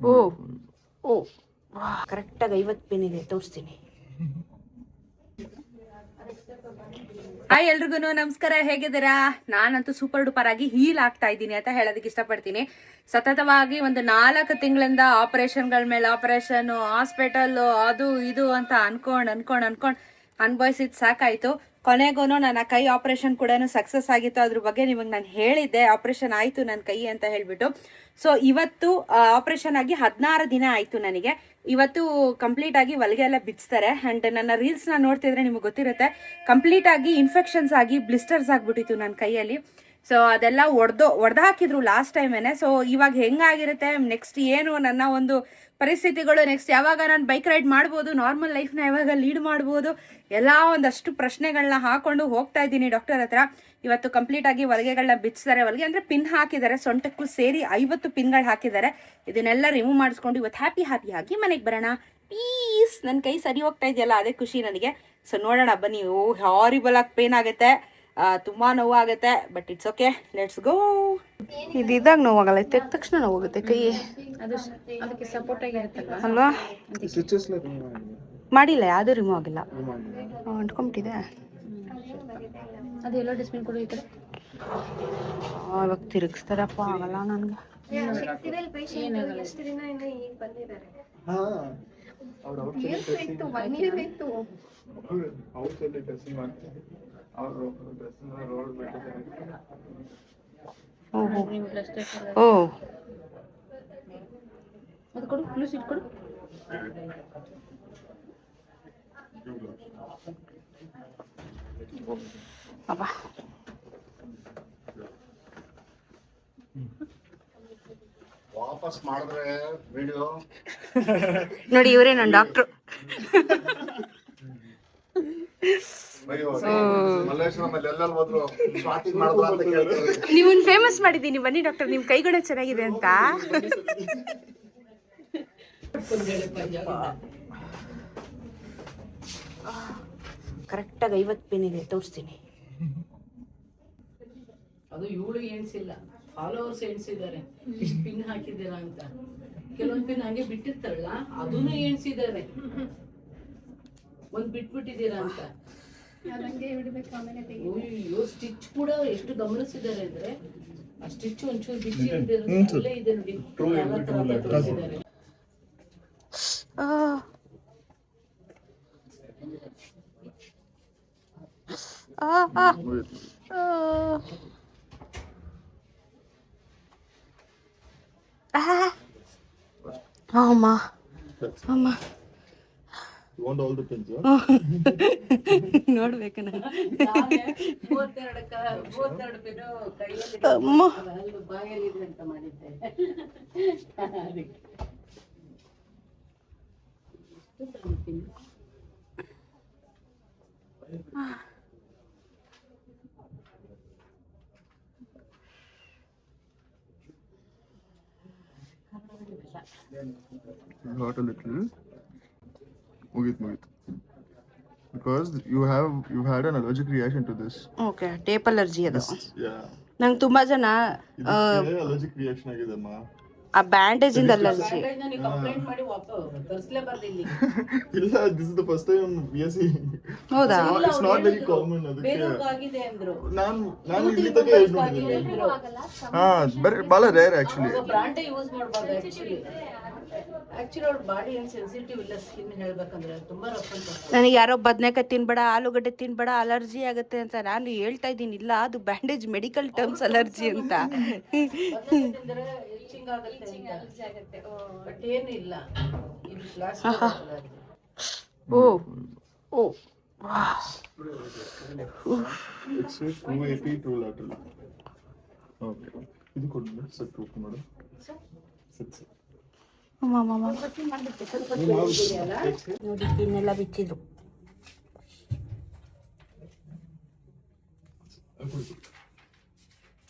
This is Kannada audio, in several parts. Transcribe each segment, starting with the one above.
ಓ ಓ ಕರೆಕ್ಟಾಗಿ ಐವತ್ತು ಪೆನ್ ಇದೆ ತೋರಿಸ್ತೀನಿ. ಹಾಯ್ ಎಲ್ರಿಗೂ ನಮಸ್ಕಾರ ಹೇಗಿದ್ದೀರಾ? ನಾನಂತೂ ಸೂಪರ್ ಡೂಪರ್ ಆಗಿ ಹೀಲ್ ಆಗ್ತಾ ಇದ್ದೀನಿ ಅಂತ ಹೇಳೋದಕ್ಕೆ ಇಷ್ಟಪಡ್ತೀನಿ. ಸತತವಾಗಿ ಒಂದು ನಾಲ್ಕು ತಿಂಗಳಿಂದ ಆಪರೇಷನ್ಗಳ ಮೇಲೆ ಆಪರೇಷನ್ ಹಾಸ್ಪಿಟಲ್ ಅದು ಇದು ಅಂತ ಅನ್ಕೊಂಡ್ ಅನ್ಕೊಂಡ್ ಅನ್ಕೊಂಡ್ ಅನ್ಭವಿಸಿದ್ ಸಾಕಾಯ್ತು. ಕೊನೆಗೂ ನನ್ನ ಕೈ ಆಪರೇಷನ್ ಕೂಡ ಸಕ್ಸಸ್ ಆಗಿತ್ತು. ಅದ್ರ ಬಗ್ಗೆ ನಿಮಗೆ ನಾನು ಹೇಳಿದ್ದೆ. ಆಪರೇಷನ್ ಆಯಿತು ನನ್ನ ಕೈ ಅಂತ ಹೇಳಿಬಿಟ್ಟು. ಸೊ ಇವತ್ತು ಆಪರೇಷನ್ ಆಗಿ ಹದಿನಾರು ದಿನ ಆಯ್ತು ನನಗೆ. ಇವತ್ತು ಕಂಪ್ಲೀಟ್ ಆಗಿ ಹೊಲಿಗೆ ಎಲ್ಲ ಬಿಚ್ತಾರೆ. ಅಂಡ್ ನನ್ನ ರೀಲ್ಸ್ನ ನೋಡ್ತಿದ್ರೆ ನಿಮಗೆ ಗೊತ್ತಿರುತ್ತೆ. ಕಂಪ್ಲೀಟ್ ಆಗಿ ಇನ್ಫೆಕ್ಷನ್ಸ್ ಆಗಿ ಬ್ಲಿಸ್ಟರ್ಸ್ ಆಗಿಬಿಟ್ಟಿತ್ತು ನನ್ನ ಕೈಯಲ್ಲಿ. ಸೊ ಅದೆಲ್ಲ ಒಡೆದು ಒಡೆದು ಹಾಕಿದ್ರು ಲಾಸ್ಟ್ ಟೈಮೇನೆ ಸೊ ಇವಾಗ ಹೆಂಗಾಗಿರುತ್ತೆ? ನೆಕ್ಸ್ಟ್ ಏನು? ನನ್ನ ಒಂದು ಪರಿಸ್ಥಿತಿಗಳು ನೆಕ್ಸ್ಟ್ ಯಾವಾಗ ನಾನು ಬೈಕ್ ರೈಡ್ ಮಾಡ್ಬೋದು? ನಾರ್ಮಲ್ ಲೈಫ್ನ ಯಾವಾಗ ಲೀಡ್ ಮಾಡ್ಬೋದು? ಎಲ್ಲ ಒಂದಷ್ಟು ಪ್ರಶ್ನೆಗಳನ್ನ ಹಾಕೊಂಡು ಹೋಗ್ತಾ ಇದ್ದೀನಿ ಡಾಕ್ಟರ್ ಹತ್ರ. ಇವತ್ತು ಕಂಪ್ಲೀಟ್ ಆಗಿ ಹೊಲಿಗೆಗಳನ್ನ ಬಿಚ್ಚಿದ್ದಾರೆ ಹೊಲಿಗೆ ಅಂದರೆ ಪಿನ್ ಹಾಕಿದ್ದಾರೆ. ಸೊಂಟಕ್ಕೂ ಸೇರಿ ಐವತ್ತು ಪಿನ್ಗಳು ಹಾಕಿದ್ದಾರೆ. ಇದನ್ನೆಲ್ಲ ರಿಮೂವ್ ಮಾಡಿಸ್ಕೊಂಡು ಇವತ್ತು ಹ್ಯಾಪಿ ಹ್ಯಾಪಿ ಆಗಿ ಮನೆಗೆ ಬರೋಣ. ಪೀಸ್ ನನ್ನ ಕೈ ಸರಿ ಹೋಗ್ತಾ ಇದೆಯಲ್ಲ? ಅದೇ ಖುಷಿ ನನಗೆ. ಸೊ ನೋಡೋಣ ಬನ್ನಿ. ಓ ಹಾರಿಬಲ್ ಆಗಿ ಪೇನ್ ಆಗುತ್ತೆ. ತುಂಬಾ ನೋವಾಗುತ್ತೆ but it's okay let's go ಇದು ಇದಾಗ ನೋವಾಗಲ್ಲ ತೆಗ್ದ ತಕ್ಷಣ ನೋವಾಗುತ್ತೆ ಕೈ ಅದು ಅದಕ್ಕೆ ಸಪೋರ್ಟ್ ಅಲ್ವಾ? ಮಾಡಿಲ್ಲ ಯಾವುದೂ ರಿಮೂವ್ ಆಗಿಲ್ಲ. ಅಂಟ್ಕೊಂಬಿಟ್ಟಿದೆ. ಅದು ಎಲ್ಲೋ ಡಿಸ್ಪಿನ್ ಕೊಡು ಕಡೆ. ಇವಾಗ ತಿರುಗಿಸ್ತಾರಪ್ಪ ಆಗಲ್ಲ ನನಗೆ. ಹಾ. ಓ. ಅದು ಕೊಡು ಕ್ಲೂಸ್ ಕೊಡು. ಅಪ್ಪ ವಾಪಸ್ ಮಾಡಿದ್ರೆ ವಿಡಿಯೋ ನೋಡಿ ಇವರೇ ನನ್ನ ಡಾಕ್ಟ್ರು. ಮಲ್ಲೇಶ್ವರಮಲ್ಲಿ ಎಲ್ಲೆಲ್ಲಿ ಹೋದ್ರು ಸ್ವಾತಿ ಮಾಡಿದ್ರ ಅಂತ ಕೇಳ್ತಾರೆ. ನೀವನ್ ಫೇಮಸ್ ಮಾಡಿದ್ದೀನಿ ಬನ್ನಿ ಡಾಕ್ಟರ್ ನಿಮ್ ಕೈಗಳು ಚೆನ್ನಾಗಿದೆ ಅಂತ. ಕರೆಕ್ಟಾಗಿ ಐವತ್ತು ಪಿನ್ ಇದೆ ತೋರಿಸ್ತೀನಿ. ಅದು ಇವಳು ಎಣಿಸಿಲ್ಲ ಫಾಲೋವರ್ಸ್ ಎಣಿಸಿದ್ದಾರೆ. ಇಷ್ಟು ಪಿನ್ ಹಾಕಿದ್ದೀರಾ ಅಂತ. ಕೆಲವೊಂದು ಪಿನ್ ಹಂಗೆ ಬಿಟ್ಟಿರ್ತಾರಲ್ಲ ಅದನ್ನು ಎಣಿಸಿದ್ದಾರೆ. ಒಂದ್ ಬಿಟ್ಬಿಟ್ಟಿದ್ದೀರಾ ಅಂತ. ಅಯ್ಯೋ ಸ್ಟಿಚ್ ಕೂಡ ಎಷ್ಟು ಗಮನಿಸಿದ್ದಾರೆ ಅಂದ್ರೆ ಆ ಸ್ಟಿಚ್ ಒಂಚೂರು ಬಿಚ್ಚಿ ಅಲ್ಲೇ ಇದೆ ನೋಡಿ. ಯಾವ ತರ ತೋರಿಸಿದ್ದಾರೆ? ಆ. ಆ, ದ ಪಿನ್ಸ್ ನೋಡ್ಬೇಕು ನಾನು. ಅಮ್ಮ. ಬಾಯಲ್ಲಿ ಇದೆ ಅಂತ ಮಾಡಿದ್ದೆ. ಅದಕ್ಕೆ. ಎಷ್ಟು ಮುಗೀತು ಮುಗೀತು because you have you had an allergic reaction to this okay tape allergy ಅದು. ಯಾ ನಂಗೆ ತುಂಬಾ ಜನ ಅಲರ್ಜಿಕ್ ರಿಯಾಕ್ಷನ್ ಆಗಿದೆ ಅಮ್ಮ. ಆ ಬ್ಯಾಂಡೇಜ್ ಇಂದ ಅಲರ್ಜಿ ಇಲ್ಲಿ. ಇಲ್ಲ this is the first time BSc ಹೌದಾ? ಇಟ್ಸ್ ನಾಟ್ ವೆರಿ ಕಾಮನ್ ಅದಕ್ಕೆ. ಬೇರೆಯವ್ರಿಗೂ ಆಗಿದೆ ಅಂದ್ರು. ನಾನು ನಾನು ಇಲ್ಲಿ ತನಕ ಯೂಸ್ ಮಾಡ್ತೀನಿ ಹಾ ಬರೀ ಭಾಳ ರೇರ್ ಆಕ್ಚುಲಿ ಬ್ರಾಂಡೇ ಯೂಸ್ ಮಾಡಬಹುದು ಆಕ್ಚುಲಿ ಆಕ್ಚುಲಿ ಅವ್ರ ಬಾಡಿ ಏನು ಸೆನ್ಸಿಟಿವ್ ಇಲ್ಲ ಸ್ಕಿನ್ ಹೇಳ್ಬೇಕಂದ್ರೆ ತುಂಬಾ ರಫ್ ಅಂತ ನನಗೆ ಯಾರೋ ಬದನೆಕಾಯಿ ತಿನ್ಬೇಡ ಆಲೂಗಡ್ಡೆ ತಿನ್ಬೇಡ ಅಲರ್ಜಿ ಆಗುತ್ತೆ ಅಂತ ನಾನು ಹೇಳ್ತಾ ಇದ್ದೀನಿ. ಇಲ್ಲ ಅದು ಬ್ಯಾಂಡೇಜ್ ಮೆಡಿಕಲ್ ಟರ್ಮ್ಸ್ ಅಲರ್ಜಿ ಅಂತ. ತಿಂದ್ರೆ ಇಚಿಂಗ್ ಆಗುತ್ತೆ ಅಂತ. ಬಟ್ ಏನು ಇಲ್ಲ. ಇದು plastic O. O. It's two eighty two okay ಇದು ಕೊಡಿ ಸೆಟ್ ಓಪನ್ ಮಾಡು ಸರ್ ಸೆಟ್ ಅಮ್ಮ ಅಮ್ಮ, ಅಮ್ಮ. ನೋಡಿ ಇನ್ನೆಲ್ಲ ಬಿಚ್ಚಿದ್ರು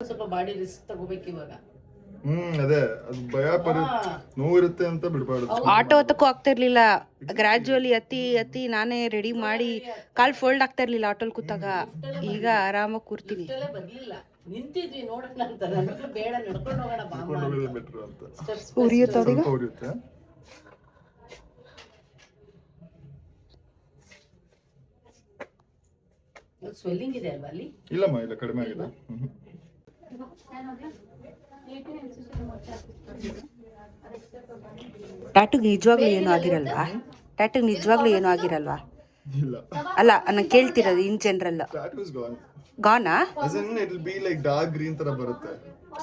ಸ್ವಲ್ಪ ಬಾಡಿ ರಿಸ್ಕ್ ತಗೋಬೇಕು ಇವಾಗ. ಹ್ಮ್ ಅದೇ ಅದು ಭಯ ಪರಿ ನೋವು ಇರುತ್ತೆ ಅಂತ ಬಿಡಬಾರ್ದು. ಆಟೋ ಹತ್ತಕ್ಕೂ ಆಗ್ತಾ ಇರ್ಲಿಲ್ಲ. ಗ್ರಾಜುವಲಿ ಅತಿ ಅತಿ ನಾನೇ ರೆಡಿ ಮಾಡಿ ಕಾಲ್ ಫೋಲ್ಡ್ ಆಗ್ತಾ ಇರ್ಲಿಲ್ಲ ಆಟೋಲ್ ಕೂತಾಗ. ಈಗ ಆರಾಮಾಗಿ ಕೂರ್ತೀನಿ. ನಿಂತಿದ್ವಿ ನೋಡೋಣ ಅಂತ. ನಮ್ಗೆ ಬೇಡ ನಡ್ಕೊಂಡು ಹೋಗೋಣ ಬಾ ನಡ್ಕೊಂಡು ಹೋಗೋದೇ ಬೆಟ್ರ್ ಅಂತ. ಸ್ಟೆಪ್ಸ್ ಸ್ವಲ್ಪ ಉರಿಯುತ್ತೆ ಸ್ವೆಲ್ಲಿಂಗ್ ಇದೆ ಅಲ್ವಾ ಅಲ್ಲಿ? ಇಲ್ಲಮ್ಮ ಇಲ್ಲ ಕಡಿಮೆ ಆಗಿದೆ. ಹ್ಮ್. ಟ್ಯಾಟುಗೆ ನಿಜವಾಗ್ಲೂ ಏನೂ ಆಗಿರಲ್ವಾ? ಟ್ಯಾಟುಗೆ ನಿಜವಾಗ್ಲೂ ಏನೂ ಆಗಿರಲ್ವಾ? ಇಲ್ಲ. ಅಲ್ಲ ನಾನು ಕೇಳ್ತಿರೋದು ಇನ್ ಜನರಲ್ ಗಾನಾ in it will be like ತರ ಬರುತ್ತೆ.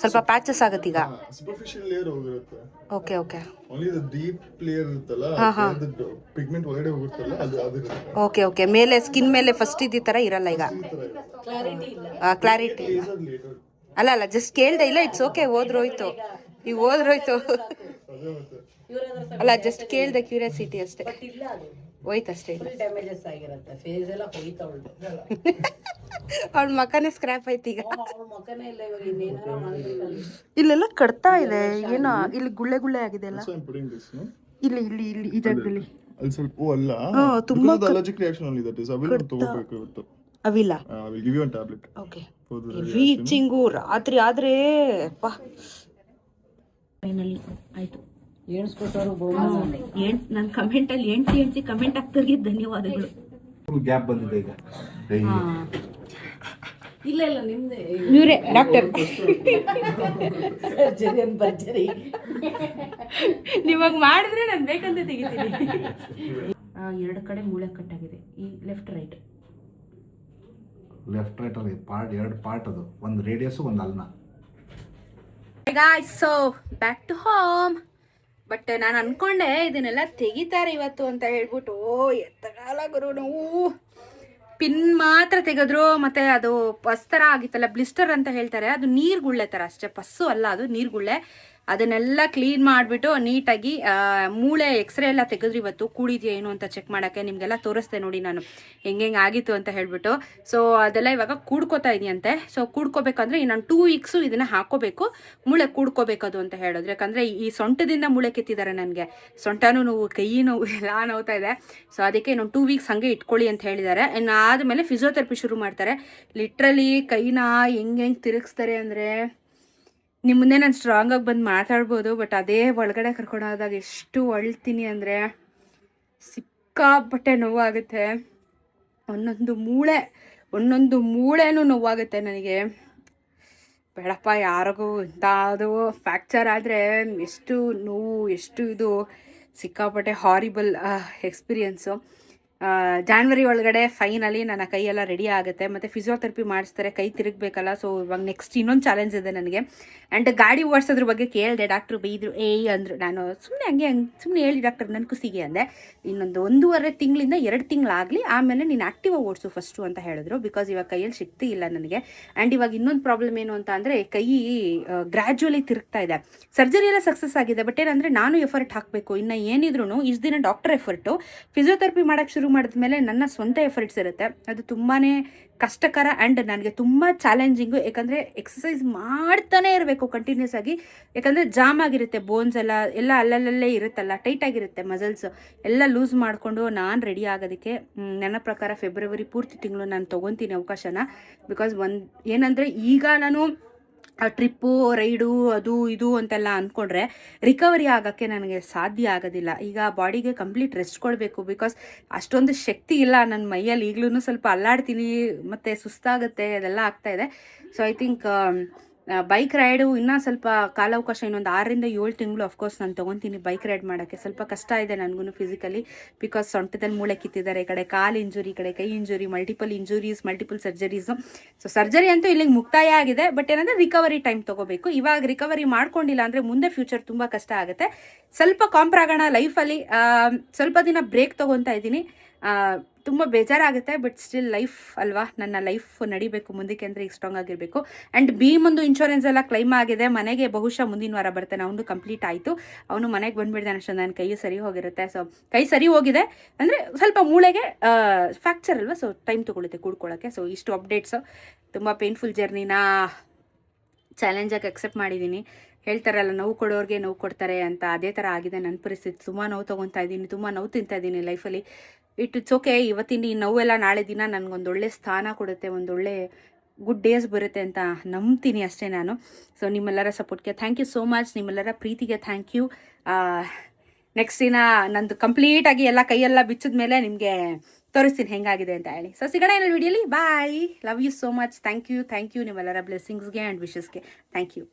ಸ್ವಲ್ಪ ಪ್ಯಾಚಸ್ ಆಗತ್ತೀಗ ಸೂಪರ್ಫಿಷಿಯಲ್ ಲೇಯರ್ ಹೋಗಿರುತ್ತೆ. Okay okay only the deep layer ಇರುತ್ತಲ್ಲ ಪಿಗ್ಮೆಂಟ್ ಒಳಗಡೆ ಹೋಗುತ್ತಲ್ಲ ಅದು ಅದು ಓಕೆ ಓಕೆ ಮೇಲೆ ಸ್ಕಿನ್ ಮೇಲೆ ಫಸ್ಟ್ ಇದ್ದ ತರ ಇರಲ್ಲ ಈಗ. ಕ್ಲಾರಿಟಿ ಇಲ್ಲ. ಕ್ಲಾರಿಟಿ ಅಲ್ಲ ಅಲ್ಲ ಜಸ್ಟ್ ಕೇಳ್ದೆ ಇಲ್ಲ ಇಟ್ಸ್ ಓಕೆ ಓದ್ರೋಯ್ತು ಈಗ ಓದ್ರೋಯ್ತು ಅದೇ ಅಲ್ಲ ಜಸ್ಟ್ ಕೇಳ್ದೆ ಕ್ಯೂರಿಯಾಸಿಟಿ ಅಷ್ಟೇ. ಬಟ್ ಇಲ್ಲ ಅದು. ಹೋಯ್ತಷ್ಟೇ. ಫುಲ್ ಡ್ಯಾಮೇಜಸ್ ಆಗಿರುತ್ತೆ. ಫೇಸ್ ಎಲ್ಲ ಹೋಯ್ತವಳ್ದು ಅವಳ ಮಕನೇ ಸ್ಕ್ರಾಪ್ ಆಯ್ತು ಈಗ. ಅವ್ಳ ಮಕ್ಕನೇ ಇಲ್ಲ ಇವಾಗ ಇನ್ನೇನಾರ ಮಾಡ್ಬೇಕಲ್ಲಿ. ಇಲ್ಲೆಲ್ಲ ಕಟ್ತಾ ಇದೆ. ಏನೋ ಇಲ್ಲಿ ಗುಳ್ಳೆ ಗುಳ್ಳೆ ಆಗಿದೆ ಅಲ್ಲ. ಇಲ್ಲಿ ಇಲ್ಲಿ ಇಲ್ಲಿ ಈ ಜಾಗದಲ್ಲಿ. ಅಲ್ಲಿ. ಸ್ವಲ್ಪ ಓ ಅಲ್ಲ. ತುಂಬಾ ಅಲರ್ಜಿಕ್ ರಿಯಾಕ್ಷನ್ ಅಲ್ಲಿ ದಟ್ ಇಸ್ ಅವಿಲ್ ತಗೋಬೇಕು ಇವತ್ತು. ಅವಿಲ್ಲ. I will give you a tablet okay the heavy ರಾತ್ರಿ ಆದ್ರೆ ಅಪ್ಪ ಫೈನಲಿ ಆಯ್ತು. ಎಣಿಸ್ಕೊಟ್ಟವ್ರು ಬೋಮ ಅಲ್ಲಿ ನನ್ನ ಕಮೆಂಟಲ್ಲಿ ಎಂಟಿ ಎಂಟಿ ಕಮೆಂಟ್ ಆಗ್ತವ್ರಿಗೆ ಧನ್ಯವಾದಗಳು. ಗ್ಯಾಪ್ ಬಂದಿದೆ ಈಗ. ಇಲ್ಲ ಇಲ್ಲ ನಿಮ್ದೆ. ಇವರೇ ಡಾಕ್ಟರ್ ಸರ್ಜರಿ ಅಂತ ಭರ್ಜರಿ. ನಿಮಗೆ ಮಾಡಿದ್ರೆ ನಾನು ಬೇಕಂತ ತೆಗಿತೀನಿ. ಎರಡು ಕಡೆ ಮೂಳೆ ಕಟ್ಟಾಗಿದೆ. ಈ ಲೆಫ್ಟ್ ರೈಟ್ ಲೆಫ್ಟ್ ರೈಟ್ ಅಲ್ಲಿ ಪಾರ್ಟ್ ಎರಡು ಪಾರ್ಟ್ ಅದು. ಒಂದು ರೇಡಿಯಸ್ ಒಂದು ulna. Guys so back to home but ನಾನು ಅನ್ಕೊಂಡೆ ಇದನ್ನೆಲ್ಲ ತೆಗಿತಾರೆ ಇವತ್ತು ಅಂತ ಹೇಳ್ಬಿಟ್ಟು ಎತ್ತಗಾಲ ಗುರು ನಾವು. ಪಿನ್ ಮಾತ್ರ ತೆಗೆದ್ರು, ಮತ್ತೆ ಅದು ಪಸ್ ಥರ ಆಗಿತ್ತಲ್ಲ ಬ್ಲಿಸ್ಟರ್ ಅಂತ ಹೇಳ್ತಾರೆ. ಅದು ನೀರ್ಗುಳ್ಳೆ ಥರ ಅಷ್ಟೇ, ಪಸ್ಸು ಅಲ್ಲ, ಅದು ನೀರ್ಗುಳ್ಳೆ. ಅದನ್ನೆಲ್ಲ ಕ್ಲೀನ್ ಮಾಡಿಬಿಟ್ಟು ನೀಟಾಗಿ ಮೂಳೆ ಎಕ್ಸ್ರೇ ಎಲ್ಲ ತೆಗೆದ್ರಿ ಇವತ್ತು, ಕೂಡಿದೆಯಾ ಏನು ಅಂತ ಚೆಕ್ ಮಾಡೋಕ್ಕೆ ನಿಮಗೆಲ್ಲ ತೋರಿಸ್ದೆ ನೋಡಿ ನಾನು. ಹೆಂಗೆ ಹೆಂಗೆ ಆಗಿತ್ತು ಅಂತ ಹೇಳಿಬಿಟ್ಟು. ಸೊ ಅದೆಲ್ಲ ಇವಾಗ ಕೂಡ್ಕೋತಾ ಇದೆಯಂತೆ. ಸೊ ಕೂಡ್ಕೋಬೇಕಂದ್ರೆ ನಾನು ಟೂ ವೀಕ್ಸು ಇದನ್ನು ಹಾಕೋಬೇಕು. ಮೂಳೆ ಕೂಡ್ಕೋಬೇಕದು ಅಂತ ಹೇಳಿದ್ರು. ಯಾಕಂದರೆ ಈ ಸೊಂಟದಿಂದ ಮೂಳೆ ಕೆತ್ತಿದ್ದಾರೆ ನನಗೆ. ಸೊಂಟನೂ ನೋವು ಕೈ ನೋವು ಎಲ್ಲ ನೋವ್ತಾ ಇದೆ. ಸೊ ಅದಕ್ಕೆ ಇನ್ನೊಂದು ಟೂ ವೀಕ್ಸ್ ಹಾಗೆ ಇಟ್ಕೊಳ್ಳಿ ಅಂತ ಹೇಳಿದ್ದಾರೆ. ಇನ್ನು ಆದಮೇಲೆ ಫಿಸಿಯೋಥೆರಪಿ ಶುರು ಮಾಡ್ತಾರೆ. ಲಿಟ್ರಲಿ ಕೈನ ಹೆಂಗೆ ಹೆಂಗೆ ತಿರುಗಿಸ್ತಾರೆ ಅಂದರೆ ನಿಮ್ಮ ಮುಂದೆ ನಾನು ಸ್ಟ್ರಾಂಗಾಗಿ ಬಂದು ಮಾತಾಡ್ಬೋದು ಬಟ್ ಅದೇ ಒಳಗಡೆ ಕರ್ಕೊಂಡು ಹೋದಾಗ ಎಷ್ಟು ಅಳ್ತೀನಿ ಅಂದರೆ ಸಿಕ್ಕಾಪಟ್ಟೆ ನೋವಾಗುತ್ತೆ. ಒಂದೊಂದು ಮೂಳೆ, ಒಂದೊಂದು ಮೂಳೆನೂ ನೋವಾಗುತ್ತೆ ನನಗೆ. ಬೇಡಪ್ಪ, ಯಾರಿಗೂ ಇಂಥದ್ದು ಫ್ಯಾಕ್ಚರ್ ಆದರೆ ಎಷ್ಟು ನೋವು, ಎಷ್ಟು ಇದು ಸಿಕ್ಕಾಪಟ್ಟೆ ಹಾರಿಬಲ್ ಎಕ್ಸ್ಪೀರಿಯನ್ಸು ಜಾನ್ವರಿ ಒಳಗಡೆ ಫೈನಲಿ ನನ್ನ ಕೈಯೆಲ್ಲ ರೆಡಿ ಆಗುತ್ತೆ. ಮತ್ತು ಫಿಸಿಯೋಥೆರಪಿ ಮಾಡಿಸ್ತಾರೆ, ಕೈ ತಿರುಗಬೇಕಲ್ಲ ಸೊ ಇವಾಗ ನೆಕ್ಸ್ಟ್ ಇನ್ನೊಂದು ಚಾಲೆಂಜ್ ಇದೆ ನನಗೆ. ಆ್ಯಂಡ್ ಗಾಡಿ ಓಡಿಸೋದ್ರ ಬಗ್ಗೆ ಕೇಳಿದೆ ಡಾಕ್ಟ್ರು ಬೈದರು ಏಯ್ ಅಂದರು. ನಾನು ಸುಮ್ಮನೆ ಹಂಗೆ ಹಂಗೆ ಸುಮ್ಮನೆ ಹೇಳಿ ಡಾಕ್ಟರ್ ನನ್ನ ಖುಷಿಗೆ ಅಂದೆ. ಇನ್ನೊಂದು ಒಂದೂವರೆ ತಿಂಗಳಿಂದ ಎರಡು ತಿಂಗಳಾಗಲಿ, ಆಮೇಲೆ ನೀನು ಆ್ಯಕ್ಟಿವ್ ಓಡಿಸು ಫಸ್ಟು ಅಂತ ಹೇಳಿದ್ರು ಬಿಕಾಸ್ ಇವಾಗ ಕೈಯಲ್ಲಿ ಶಕ್ತಿ ಇಲ್ಲ ನನಗೆ. ಆ್ಯಂಡ್ ಇವಾಗ ಇನ್ನೊಂದು ಪ್ರಾಬ್ಲಮ್ ಏನು ಅಂತ ಅಂದರೆ, ಕೈ ಗ್ರ್ಯಾಜುವಲಿ ತಿರುಗ್ತಾ ಇದೆ. ಸರ್ಜರಿ ಎಲ್ಲ ಸಕ್ಸಸ್ ಆಗಿದೆ ಬಟ್ ಏನಂದರೆ, ನಾನು ಎಫರ್ಟ್ ಹಾಕಬೇಕು. ಇನ್ನು ಏನಿದ್ರು ಇಷ್ಟು ದಿನ ಡಾಕ್ಟರ್ ಎಫರ್ಟು ಫಿಸಿಯೋಥೆರಪಿ ಮಾಡೋಕ್ಕೆ ಶುರು ಮಾಡಿದ್ಮೇಲೆ ನನ್ನ ಸ್ವಂತ ಎಫರ್ಟ್ಸ್ ಇರುತ್ತೆ. ಅದು ತುಂಬಾ ಕಷ್ಟಕರ ಆ್ಯಂಡ್ ನನಗೆ ತುಂಬ ಚಾಲೆಂಜಿಂಗು ಯಾಕಂದರೆ ಎಕ್ಸಸೈಸ್ ಮಾಡ್ತಾನೆ ಇರಬೇಕು ಕಂಟಿನ್ಯೂಸ್ ಆಗಿ. ಯಾಕಂದರೆ ಜಾಮ್ ಆಗಿರುತ್ತೆ ಬೋನ್ಸ್ ಎಲ್ಲ ಎಲ್ಲ ಅಲ್ಲಲ್ಲೇ ಇರುತ್ತಲ್ಲ ಟೈಟ್ ಆಗಿರುತ್ತೆ ಮಸಲ್ಸ್ ಎಲ್ಲ ಲೂಸ್ ಮಾಡಿಕೊಂಡು ನಾನು ರೆಡಿ ಆಗೋದಕ್ಕೆ ನನ್ನ ಪ್ರಕಾರ ಫೆಬ್ರವರಿ ಪೂರ್ತಿ ತಿಂಗಳು ನಾನು ತೊಗೊತೀನಿ ಅವಕಾಶನ. ಬಿಕಾಸ್ ಒಂದು ಏನಂದರೆ ಈಗ ನಾನು ಟ್ರಿಪ್ಪು, ರೈಡು, ಅದು ಇದು ಅಂತೆಲ್ಲ ಅಂದ್ಕೊಂಡ್ರೆ ರಿಕವರಿ ಆಗೋಕ್ಕೆ ನನಗೆ ಸಾಧ್ಯ ಆಗೋದಿಲ್ಲ. ಈಗ ಬಾಡಿಗೆ ಕಂಪ್ಲೀಟ್ ರೆಸ್ಟ್ ಕೊಡಬೇಕು ಬಿಕಾಸ್ ಅಷ್ಟೊಂದು ಶಕ್ತಿ ಇಲ್ಲ. ನನ್ನ ಮೈಯಲ್ಲಿ ಈಗಲೂ ಸ್ವಲ್ಪ ಅಲ್ಲಾಡ್ತೀನಿ, ಮತ್ತು ಸುಸ್ತಾಗುತ್ತೆ, ಅದೆಲ್ಲ ಆಗ್ತಾ ಇದೆ. So I think bike ride ಇನ್ನೂ ಸ್ವಲ್ಪ ಕಾಲಾವಕಾಶ ಇನ್ನೊಂದು ಆರರಿಂದ ಏಳು ತಿಂಗಳು ಅಫ್ಕೋರ್ಸ್ ನಾನು ತೊಗೊತೀನಿ ಬೈಕ್ ರೈಡ್ ಮಾಡೋಕ್ಕೆ. ಸ್ವಲ್ಪ ಕಷ್ಟ ಇದೆ ನನಗೂ ಫಿಸಿಕಲಿ ಬಿಕಾಸ್ ಸೊಂಟದಲ್ಲಿ ಮೂಳೆ ಕಿತ್ತಿದ್ದಾರೆ. ಈ ಕಡೆ ಕಾಲು ಇಂಜುರಿ ಕಡೆ ಕೈ injury multiple injuries multiple surgeries so surgery ಅಂತೂ ಇಲ್ಲಿಗೆ ಮುಕ್ತಾಯ ಆಗಿದೆ. ಬಟ್ ಏನಂದರೆ ರಿಕವರಿ ಟೈಮ್ ತೊಗೋಬೇಕು. ಇವಾಗ ರಿಕವರಿ ಮಾಡ್ಕೊಂಡಿಲ್ಲ ಅಂದರೆ ಮುಂದೆ ಫ್ಯೂಚರ್ ತುಂಬ ಕಷ್ಟ ಆಗುತ್ತೆ. ಸ್ವಲ್ಪ ಕಾಂಪ್ರಾಗೋಣ ಲೈಫಲ್ಲಿ ಸ್ವಲ್ಪ ದಿನ ಬ್ರೇಕ್ ತೊಗೊತಾ ಇದ್ದೀನಿ. ತುಂಬ ಬೇಜಾರಾಗುತ್ತೆ ಬಟ್ ಸ್ಟಿಲ್ ಲೈಫ್ ಅಲ್ವಾ? ನನ್ನ ಲೈಫ್ ನಡಿಬೇಕು, ಮುಂದಕ್ಕೆ ಅಂದರೆ ಈಗ ಸ್ಟ್ರಾಂಗ್ ಆಗಿರಬೇಕು. ಆ್ಯಂಡ್ ಭೀಮಂದು ಇನ್ಶೂರೆನ್ಸ್ ಎಲ್ಲ ಕ್ಲೈಮ್ ಆಗಿದೆ, ಮನೆಗೆ ಬಹುಶಃ ಮುಂದಿನ ವಾರ ಬರ್ತಾನೆ, ಅವನು ಕಂಪ್ಲೀಟ್ ಆಯಿತು. ಅವನು ಮನೆಗೆ ಬಂದುಬಿಡ್ತಾನೆ ಅಷ್ಟೊಂದು, ನನ್ನ ಕೈಯು ಸರಿ ಹೋಗಿರುತ್ತೆ. ಸೊ ಕೈ ಸರಿ ಹೋಗಿದೆ. ಅಂದರೆ ಸ್ವಲ್ಪ ಮೂಳೆಗೆ ಫ್ರ್ಯಾಕ್ಚರ್ ಅಲ್ವಾ? ಸೊ ಟೈಮ್ ತೊಗೊಳುತ್ತೆ ಕೂಡ್ಕೊಳ್ಳೋಕ್ಕೆ ಸೊ ಇಷ್ಟು ಅಪ್ಡೇಟ್ಸು ತುಂಬ ಪೇನ್ಫುಲ್ ಜರ್ನಿನ ಚಾಲೆಂಜಾಗಿ ಅಕ್ಸೆಪ್ಟ್ ಮಾಡಿದ್ದೀನಿ ಹೇಳ್ತಾರಲ್ಲ, ನೋವು ಕೊಡೋರಿಗೆ ನೋವು ಕೊಡ್ತಾರೆ ಅಂತ. ಅದೇ ಥರ ಆಗಿದೆ ನನ್ನ ಪರಿಸ್ಥಿತಿ. ತುಂಬ ನೋವು ತೊಗೊತಾ ಇದ್ದೀನಿ, ತುಂಬ ನೋವು ತಿಂತಾ ಇದ್ದೀನಿ ಲೈಫಲ್ಲಿ. It, it's okay. ಇವತ್ತಿನ ಈ ನೋವೆಲ್ಲ ನಾಳೆ ದಿನ ನನಗೊಂದೊಳ್ಳೆ ಸ್ಥಾನ ಕೊಡುತ್ತೆ, ಒಂದೊಳ್ಳೆ ಗುಡ್ ಡೇಸ್ ಬರುತ್ತೆ ಅಂತ ನಂಬ್ತೀನಿ ಅಷ್ಟೇ ನಾನು. ಸೊ, ನಿಮ್ಮೆಲ್ಲರ ಸಪೋರ್ಟ್ಗೆ ಥ್ಯಾಂಕ್ ಯು ಸೋ ಮಚ್. ನಿಮ್ಮೆಲ್ಲರ ಪ್ರೀತಿಗೆ ಥ್ಯಾಂಕ್ ಯು. ನೆಕ್ಸ್ಟ್ ದಿನ ನಂದು ಕಂಪ್ಲೀಟಾಗಿ ಎಲ್ಲ ಕೈಯೆಲ್ಲ ಬಿಚ್ಚಿದ ಮೇಲೆ ನಿಮಗೆ ತೋರಿಸ್ತೀನಿ ಹೆಂಗಾಗಿದೆ ಅಂತ ಹೇಳಿ. ಸೊ, ಸಿಗೋಣ ಏನೋ ವಿಡಿಯೋಲಿ. Bye. Love you so much. Thank you thank you ನಿಮ್ಮೆಲ್ಲರ ಬ್ಲೆಸ್ಸಿಂಗ್ಸ್ಗೆ ಆ್ಯಂಡ್ ವಿಶಸ್ಗೆ. Thank you.